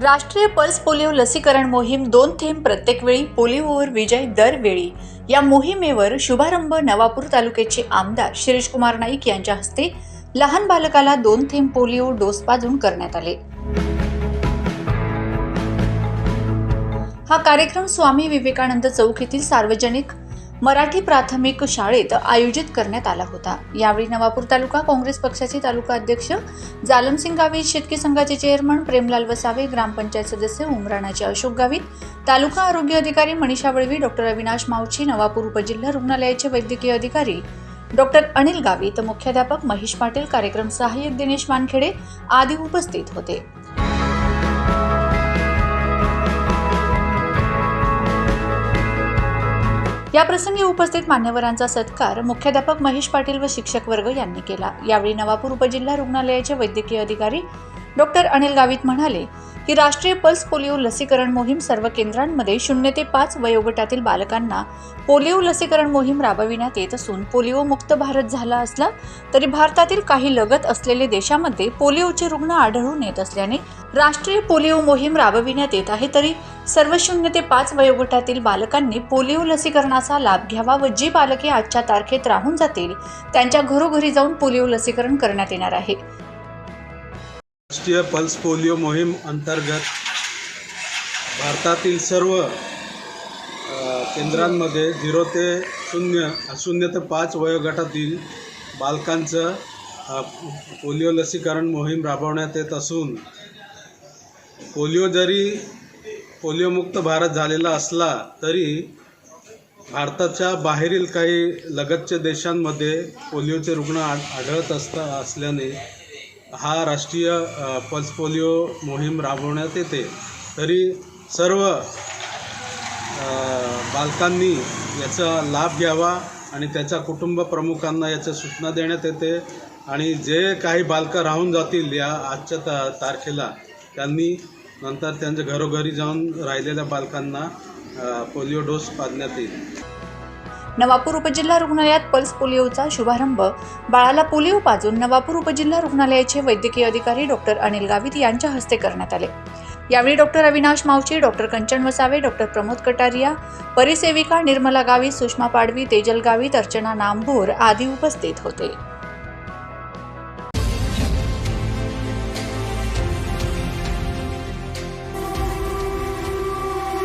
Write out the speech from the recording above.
राष्ट्रीय pulse polio लसीकरण मोहीम दोन थेंब प्रत्येक वेळी पोलिओवर विजय दरवेळी. या मोहिमेवर शुभारंभ नवापूर तालुक्याचे आमदार शिरीषकुमार नाईक यांच्या हस्ते लहान बालकाला दोन थेंब पोलिओ डोस पाजून करण्यात आले. हा कार्यक्रम स्वामी विवेकानंद चौक येथील सार्वजनिक मराठी प्राथमिक शाळेत आयोजित करण्यात आला होता. यावेळी नवापूर तालुका काँग्रेस पक्षाचे तालुका अध्यक्ष जालमसिंग गावित शेतकी संघाचे चेअरमन प्रेमलाल वसावे ग्रामपंचायत सदस्य उमराणाचे अशोक गावित तालुका आरोग्य अधिकारी मनीषा वळवी डॉक्टर अविनाश मावची नवापूर उपजिल्हा रुग्णालयाचे वैद्यकीय अधिकारी डॉक्टर अनिल गावित मुख्याध्यापक महेश पाटील कार्यक्रम सहाय्यक दिनेश वानखेडे आदी उपस्थित होते. याप्रसंगी उपस्थित मान्यवरांचा सत्कार मुख्याध्यापक महेश पाटील व शिक्षक वर्ग यांनी केला. यावेळी नवापूर उपजिल्हा रुग्णालयाचे वैद्यकीय अधिकारी डॉक्टर अनिल गावित म्हणाले की राष्ट्रीय पल्स पोलिओ लसीकरण मोहीम सर्व केंद्रांमध्ये शून्य ते पाच वयोगटातील बालकांना पोलिओ लसीकरण मोहीम राबविण्यात येत असून पोलिओ मुक्त भारत झाला असला तरी भारतातील काही लगत असलेले देशामध्ये पोलिओचे रुग्ण आढळून येत असल्याने राष्ट्रीय पोलिओ मोहीम राबविण्यात येत आहे तरी सर्व शून्य ते पाच वयोगटातील बालकांनी पोलिओ लसीकरणाचा लाभ घ्यावा व जी बालके आजच्या तारखेत राहून जातील त्यांच्या घरोघरी जाऊन पोलिओ लसीकरण करण्यात येणार आहे. राष्ट्रीय पल्स पोलिओ मोहीम अंतर्गत भारतातील सर्व केंद्रांमध्ये झिरो ते शून्य शून्य ते पाच वयोगटातील बालकांचं पोलिओ लसीकरण मोहीम राबवण्यात येत असून पोलिओ जरी पोलिओमुक्त भारत झालेला असला तरी भारताच्या बाहेरील काही लगतच्या देशांमध्ये पोलिओचे रुग्ण आढळत असता असल्याने हा राष्ट्रीय पल्स पोलिओ मोहीम राबवण्यात येते. तरी सर्व बालकांनी याचा लाभ घ्यावा आणि त्याच्या कुटुंब प्रमुखांना याच्या सूचना देण्यात येते आणि जे काही बालकं राहून जातील या आजच्या ता तारखेला त्यांनी नंतर त्यांच्या घरोघरी जाऊन राहिलेल्या बालकांना पोलिओ डोस पाजण्यात येईल. नवापूर उपजिल्हा रुग्णालयात पल्स पोलिओचा शुभारंभ. बाळाला पोलिओ पाजून नवापूर उपजिल्हा रुग्णालयाचे वैद्यकीय अधिकारी डॉक्टर अनिल गावित यांच्या हस्ते करण्यात आले. यावेळी doctor Avinash Mavchi doctor Kanchan Vasave doctor Pramod Kataria परिसेविका Nirmala Gavit Sushma Padvi Tejal Gavit Archana Nambhor आदी उपस्थित होते.